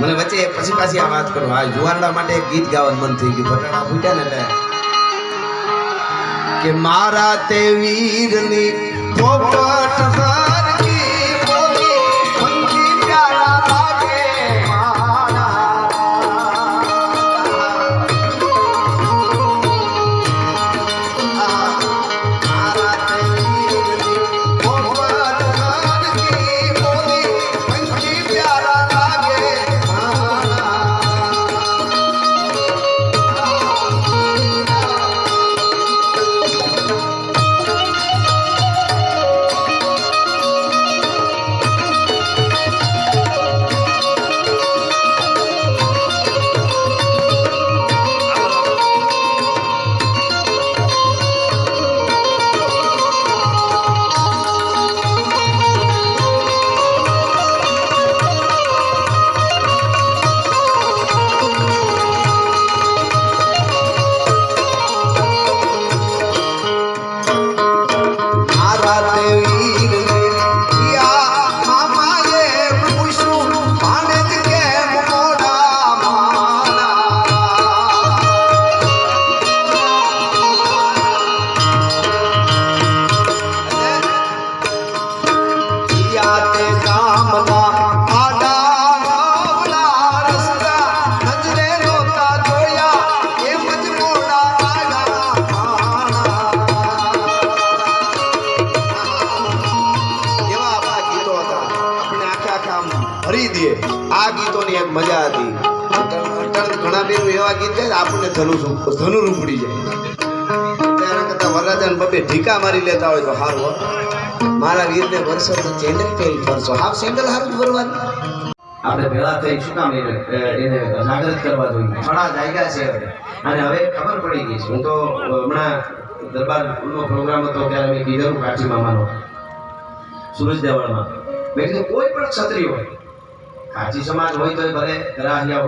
મને વચ્ચે પછી પાછી આ વાત કરો. આ જુવાનડા માટે ગીત ગાવાનું મન થઈ ગયું. ફટાણા ફૂટ્યા ને કે મારા તે વીરની પોપટ ભરી દે આ ગીતોની એક મજા હતી. ઘણા બેનું એવા ગીત છે આપણને ધનુ ધનુ રૂપડી જાય. તેના કરતા વરરાજાને બબે ઢીકા મારી લેતા હોય તો સારું. મારા વીરને વર્ષો તો ચેન્ડલ પહેરી ફરશો હાફ સેન્ડલ હારું જ ભરવાનું. આપણે ભેળા થઈ શું કામ એને એને જાગૃત કરવા જોઈએ. ઘણા જાગ્યા છે હવે. અને હવે ખબર પડી ગઈ છે. હું તો હમણાં દરબારનો પ્રોગ્રામ હતો ત્યારે મેં કીધેલું કાઠી મામાનો સુરજ દેવળમાં મેં કીધું કોઈ પણ ક્ષત્રિય હોય કાચી સમાજ હોય તો ભલે ગ્રાહ્ય હોય